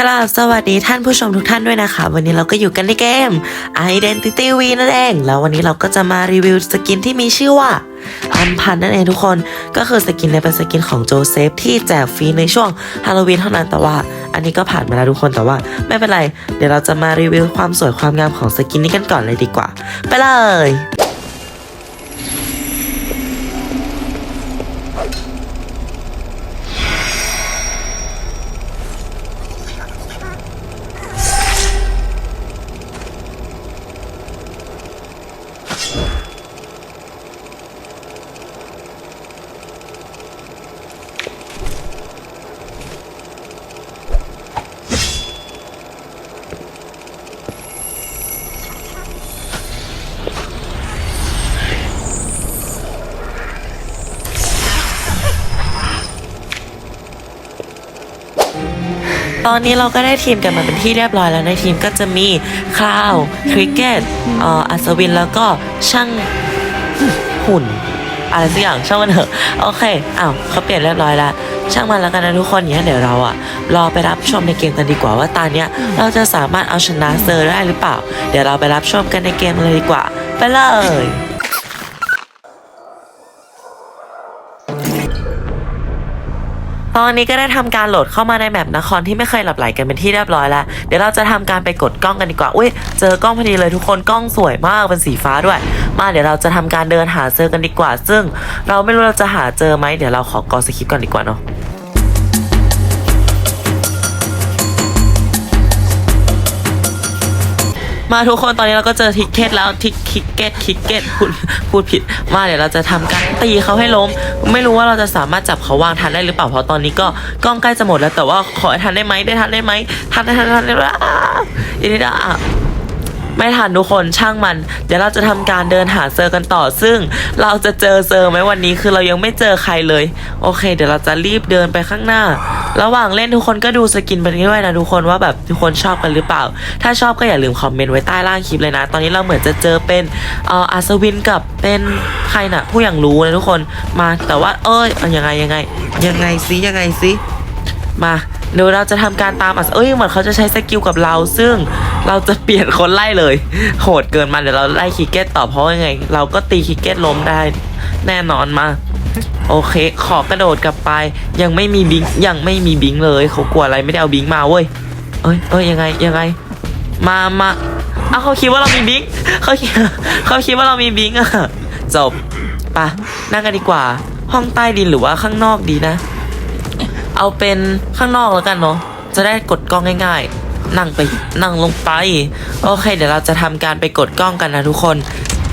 กราบสวัสดีท่านผู้ชมทุกท่านด้วยนะคะ วันนี้เราก็อยู่กันในเกม Identity V นั่นเอง แล้ววันนี้เราก็จะมารีวิวสกินที่มีชื่อว่าอันพันนั่นเองทุกคนก็คือสกินในเป็นสกินของโจเซฟที่แจกฟรีในช่วงฮาโลวีนเท่านั้นแต่ว่า อันนี้ก็ผ่านมาแล้วทุกคนแต่ว่า ไม่เป็นไร เดี๋ยวเราจะมารีวิวความสวยความงามของสกินนี้กันก่อนเลยดีกว่า ไปเลย Thank you. ตอนนี้เราก็ได้ทีมกันมาเป็นที่เรียบร้อยแล้วในทีมก็จะมีคลาวคริกเก็ตอัศวินแล้วก็ช่างหุ่น อะไรสักอย่างช่างมันเถอะโอเคอ้าวเขาเปลี่ยนเรียบร้อยแล้วช่างมันแล้วกันนะทุกคนเนี้ยเดี๋ยวเราอะรอไปรับชมในเกมกันดีกว่าว่าตอนเนี้ยเราจะสามารถเอาชนะเซอร์ได้หรือเปล่า เดี๋ยวเราไปรับชมกันในเกมเลยดีกว่า ไปเลย ตอนนี้ก็ได้ทำการโหลดเข้ามาในแมปนครที่ไม่เคยหลับไหลกันเป็นที่เรียบร้อยแล้ว เดี๋ยวเราจะทำการไปกดกล้องกันดีกว่า อุ้ย เจอกล้องพอดีเลยทุกคน กล้องสวยมากเป็นสีฟ้าด้วย มาเดี๋ยวเราจะทำการเดินหาเจอกันดีกว่า ซึ่งเราไม่รู้เราจะหาเจอไหม เดี๋ยวเราขอกอสคริปต์ก่อนดีกว่าเนาะ มาทุกคนตอนนี้เราก็เจอทิกเก็ตแล้วทิกคิกเก็ตคิกเก็ตพูดพูดผิดมาเดี๋ยวเราจะทำการตีเขาให้ล้ม ไม่รู้ว่าเราจะสามารถจับเขาวางทันได้หรือเปล่าเพราะตอนนี้ก็กล้องใกล้จะหมดแล้วแต่ว่าขอให้ทันได้ไหมได้ทันได้ไหมทันได้ทันได้ทันได้อ้าวอีนี่นะอะ ไม่ทันทุกคนช่างมัน เดี๋ยวเราจะทำการเดินหาเซอร์กันต่อ ซึ่งเราจะเจอเซอร์ไหมวันนี้คือเรายังไม่เจอใครเลย โอเค เดี๋ยวเราจะรีบเดินไปข้างหน้า ระหว่างเล่นทุกคนก็ดูสกินไปด้วยนะทุกคนว่าแบบทุกคนชอบกันหรือเปล่า ถ้าชอบก็อย่าลืมคอมเมนต์ไว้ใต้ล่างคลิปเลยนะ ตอนนี้เราเหมือนจะเจอเป็นเอ่ออัศวินกับเป็นใครน่ะ ผู้อย่างรู้นะทุกคนมาแต่ว่าเอ้ยยังไงยังไง ยังไงซิยังไงซิมา เดี๋ยวเราจะทำการตามอัศเอ้ยเหมือนเขาจะใช้สกิลกับเรา ซึ่งเราจะเปลี่ยนคนไล่เลย โหดเกินมาเดี๋ยวเราไล่คิกเก็ตต่อเพราะยังไง เราก็ตีคิกเก็ตล้มได้แน่นอนมา โอเค ขอกระโดดกลับไป ยังไม่มีบิงยังไม่มีบิงเลยเขากลัวอะไรไม่ได้เอาบิงมาเว้ยเอ้ยเอ้ยยังไงยังไง มามาอ้าวเขาคิดว่าเรามีบิงเขาคิดเขาคิดว่าเรามีบิงอะจบปะนั่งกันดีกว่า ห้องใต้ดินหรือว่าข้างนอกดีนะ เอาเป็นข้างนอกแล้วกันเนาะจะได้กดกล้องง่าย ๆ นั่งไปนั่งลงไป โอเค เดี๋ยวเราจะทำการไปกดกล้องกันนะทุกคน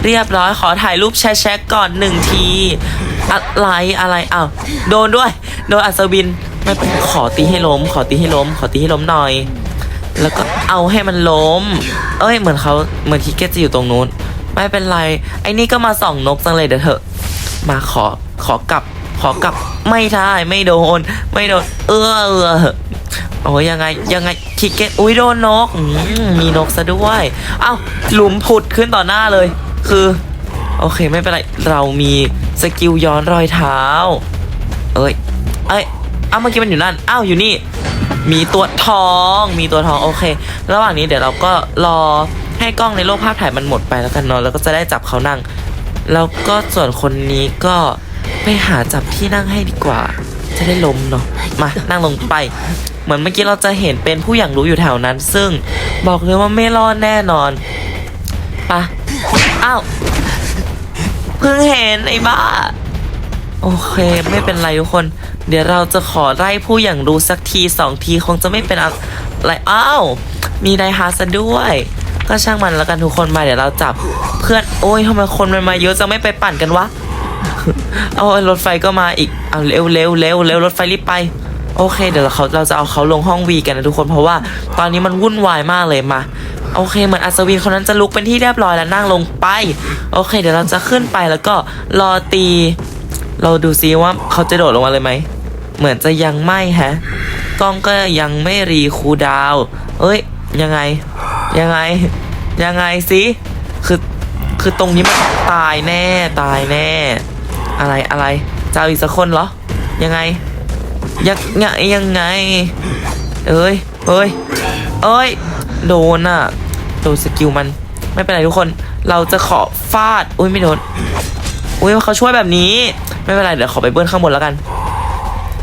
เรียบร้อยขอถ่ายรูปแชะๆก่อนหนึ่งทีอะไรอะไรอ้าวโดนด้วย โดนอัศวินไม่เป็นขอตีให้ล้ม ขอตีให้ล้ม ขอตีให้ล้มหน่อย แล้วก็เอาให้มันล้ม เอ้ยเหมือนเขาเหมือนทิกเก็ตจะอยู่ตรงนู้นไม่เป็นไร ไอ้นี่ก็มาส่องนกจังเลยเดี๋ยวเถอะ มาขอขอกลับ ขอกลับไม่ได้ไม่โดน ไม่โดน เออเออโอ้ยยังไงยังไงทิกเก็ตอุ้ยโดนนกมมีนกซะด้วยเอ้าหลุมผุดขึ้นต่อหน้าเลย คือ โอเคไม่เป็นไร เรามีสกิลย้อนรอยเท้า เอ้ยเอ้ยอ้าวเมื่อกี้มันอยู่นั่นอ้าวอยู่นี่ มีตัวทองมีตัวทองโอเค ระหว่างนี้เดี๋ยวเราก็รอให้กล้องในโลกภาพถ่ายมันหมดไปแล้วกันเนาะแล้วก็จะได้จับเขานั่ง แล้วก็ส่วนคนนี้ก็ ไปหาจับที่นั่งให้ดีกว่า จะได้ล้มเนาะมานั่งลงไป เหมือนเมื่อกี้เราจะเห็นเป็นผู้อย่างรู้อยู่แถวนั้น ซึ่งบอกเลยว่าไม่รอดแน่นอนปะอ้าวเพิ่งเห็นไอ้บ้า โอเคไม่เป็นไรทุกคน เดี๋ยวเราจะขอไล่ผู้อย่างรู้สักทีสองทีคงจะไม่เป็นอะไรอ้าวมีไดฮาซะด้วย ก็ช่างมันแล้วกันทุกคนมาเดี๋ยวเราจับเพื่อนโอ้ยทำไมคนมันมาเยอะจะไม่ไปปั่นกันวะ เอารถไฟก็มาอีกเอาเร็วเร็วเร็วเร็วรถไฟรีบไป โอเค เดี๋ยวเขาเราจะเอาเขาลงห้องวีกันนะทุกคนเพราะว่าตอนนี้มันวุ่นวายมากเลยมา โอเคเหมือนอัศวินคนนั้นจะลุกเป็นที่เรียบร้อยแล้วนั่งลงไป โอเค เดี๋ยวเราจะขึ้นไปแล้วก็รอตี เราดูซิว่าเขาจะโดดลงมาเลยไหมเหมือนจะยังไม่ฮะกล้องก็ยังไม่รีคูดาวเอ้ย ยังไง ยังไง ยังไงสิ คือ คือตรงนี้มันตายแน่ ตายแน่ อะไรอะไรจะเอาอีกสักคนเหรอ ยังไง ยังไงยังไง เอ้ยเอ้ยเอ้ย โดนอะโดนสกิลมัน ไม่เป็นไรทุกคน เราจะขอฟาด อุ้ยไม่โดน อุ้ยเขาช่วยแบบนี้ ไม่เป็นไร เดี๋ยวขอไปเบิ้ลข้างบนแล้วกัน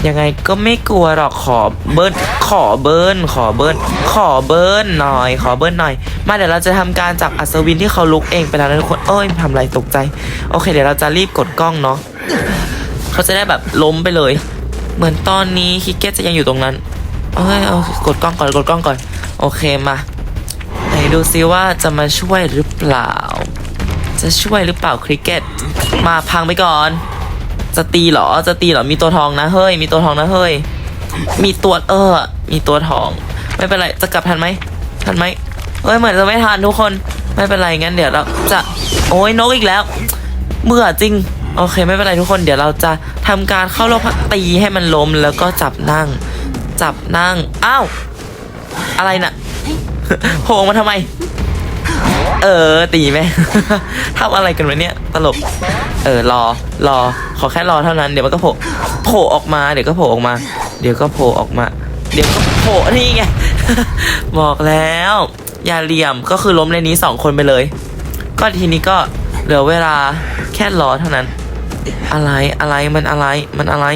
ยังไงก็ไม่กลัวหรอกขอเบิ้ลขอเบิ้ลขอเบิ้ลขอเบิ้ลหน่อย ขอเบิ้ลหน่อย มาเดี๋ยวเราจะทำการจากอัศวินที่เขาลุกเองไปแล้วนะทุกคนเอ้ยทำอะไรตกใจ โอเค เดี๋ยวเราจะรีบกดกล้องเนาะเขาจะได้แบบล้มไปเลย เหมือนตอนนี้คิกเก็ตจะยังอยู่ตรงนั้นเอ้ยเอากดกล้องก่อนกดกล้องก่อน โอเคมาไหนดูซิว่าจะมาช่วยหรือเปล่า จะช่วยหรือเปล่าคริกเก็ตมาพังไปก่อน จะตีเหรอ จะตีเหรอ มีตัวทองนะเฮ้ย มีตัวทองนะเฮ้ย มีตัวเออ มีตัวทอง ไม่เป็นไร จะกลับทันไหม ทันไหมเอ้ย เหมือนจะไม่ทันทุกคน ไม่เป็นไรงั้นเดี๋ยวเราจะ โอ้ยนกอีกแล้ว เบื่อจริง โอเคไม่เป็นไรทุกคน เดี๋ยวเราจะทำการเข้าโลพักตีให้มันล้มแล้วก็จับนั่ง จับนั่ง อ้าว อะไรน่ะโผล่มาทำไม เออตีไหมทำอะไรกันวะเนี่ย ตลก เออรอรอขอแค่รอเท่านั้นเดี๋ยวมันก็โผล่โผล่ออกมาเดี๋ยวก็โผล่ออกมา เดี๋ยวก็โผล่ออกมา เดี๋ยวก็โผล่นี่ไง บอกแล้ว อย่าเหลี่ยมก็คือล้มในนี้สองคนไปเลย ก็ทีนี้ก็เหลือเวลาแค่รอเท่านั้น อะไรอะไรมันอะไรมันอะไร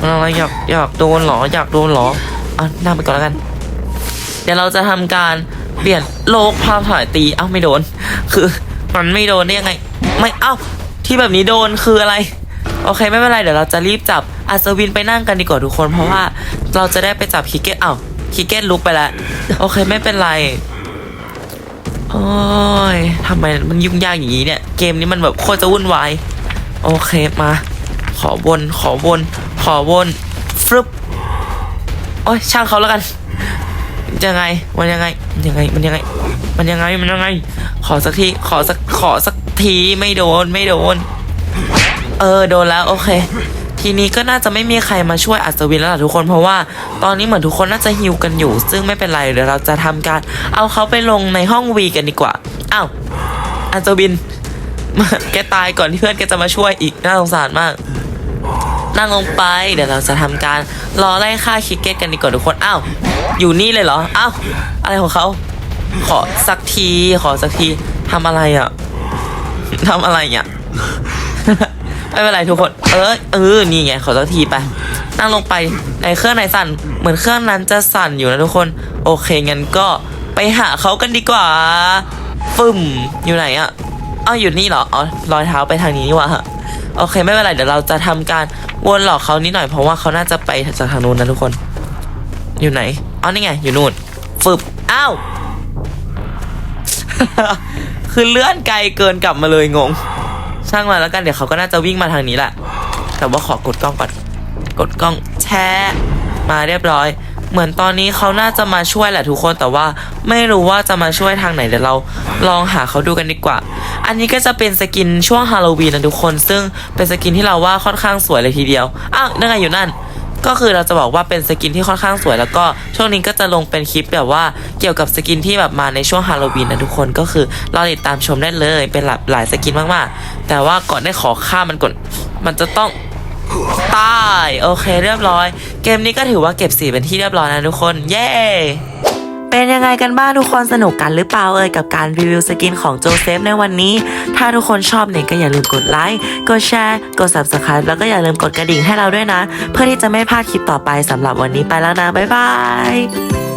มันอะไรอยากอยากโดนเหรออยากโดนเหรออะนั่งไปก่อนแล้วกัน เดี๋ยวเราจะทำการเปลี่ยนโลกภาพถ่ายตีเอ้าไม่โดน คือมันไม่โดนได้ยังไง ไม่เอ้า ที่แบบนี้โดนคืออะไร โอเคไม่เป็นไรเดี๋ยวเราจะรีบจับอัศวินไปนั่งกันดีกว่าทุกคน เพราะว่าเราจะได้ไปจับคิกเก็ตอ้าคิกเก็ตลุกไปแล้วโอเคไม่เป็นไรโอ้ยทำไมมันยุ่งยากอย่างนี้เนี่ย เกมนี้มันแบบโคตรจะวุ่นวายโอเคมา ขอวนขอวนขอวนฟรึบโอ้ยช่างเขาแล้วกันยังไงมันยังไงมันยังไงมันยังไง มันยังไงมันยังไง ขอสักทีขอสักขอสัก ทีไม่โดนไม่โดน เออโดนแล้วโอเค ทีนี้ก็น่าจะไม่มีใครมาช่วยอัศวินแล้วล่ะทุกคนเพราะว่าตอนนี้เหมือนทุกคนน่าจะฮิวกันอยู่ ซึ่งไม่เป็นไรเดี๋ยวเราจะทำการ เอาเขาไปลงในห้องวีกันดีกว่าอ้าวอัศวินแกตายก่อนที่เพื่อนแกจะมาช่วยอีกน่าสงสารมากนั่งลงไปเดี๋ยวเราจะทำการรอไล่ฆ่าคิกเก็ตกันดีกว่าทุกคนอ้าวอยู่นี่เลยเหรออ้าวอะไรของเขาขอสักทีขอสักทีทำอะไรอะ ทำอะไรอะไม่เป็นไรทุกคน เออเออ นี่ไง ขอสักทีไป นั่งลงไป ในเครื่องไหนสั่น เหมือนเครื่องนั้นจะสั่นอยู่นะทุกคน โอเค งั้นก็ไปหาเขากันดีกว่า ฟึ่ม อยู่ไหนอะอ้าวอยู่นี่เหรอ อ๋อ รอยเท้าไปทางนี้นี่หว่าโอเค ไม่เป็นไร เดี๋ยวเราจะทำการวนหลอกเขานิดหน่อย เพราะว่าเขาน่าจะไปจากทางนู้นนะทุกคน อยู่ไหน อ๋อ นี่ไง อยู่นู่น ฟึบ อ้าว คือเลื่อนไกลเกินกลับมาเลยงง ช่างมาแล้วกันเดี๋ยวเขาก็น่าจะวิ่งมาทางนี้แหละ แต่ว่าขอกดกล้องก่อน กดกล้องแชะมาเรียบร้อย เหมือนตอนนี้เขาน่าจะมาช่วยแหละทุกคนแต่ว่าไม่รู้ว่าจะมาช่วยทางไหนเดี๋ยวเราลองหาเขาดูกันดีกว่า อันนี้ก็จะเป็นสกินช่วงฮาโลวีนนะทุกคน ซึ่งเป็นสกินที่เราว่าค่อนข้างสวยเลยทีเดียวอ้าวนั่นไงอยู่นั่น ก็คือเราจะบอกว่าเป็นสกินที่ค่อนข้างสวย แล้วก็ช่วงนี้ก็จะลงเป็นคลิปแบบว่าเกี่ยวกับสกินที่แบบมาในช่วงฮาโลวีนนะทุกคนก็คือเราติดตามชมได้เลยเป็นหลายหลายสกินมากๆ แต่ว่าก่อนได้ขอค่ามันก่อนมันจะต้องตายโอเคเรียบร้อย เกมนี้ก็ถือว่าเก็บสีเป็นที่เรียบร้อยนะทุกคน เย้ เป็นยังไงกันบ้างทุกคนสนุกกันหรือเปล่าเอ่ยกับการรีวิวสกินของโจเซฟในวันนี้ ถ้าทุกคนชอบเนี่ยก็อย่าลืมกดไลค์ กดแชร์ กด subscribe แล้วก็อย่าลืมกดกระดิ่งให้เราด้วยนะ เพื่อที่จะไม่พลาดคลิปต่อไปสำหรับวันนี้ไปแล้วนะ บ๊ายบาย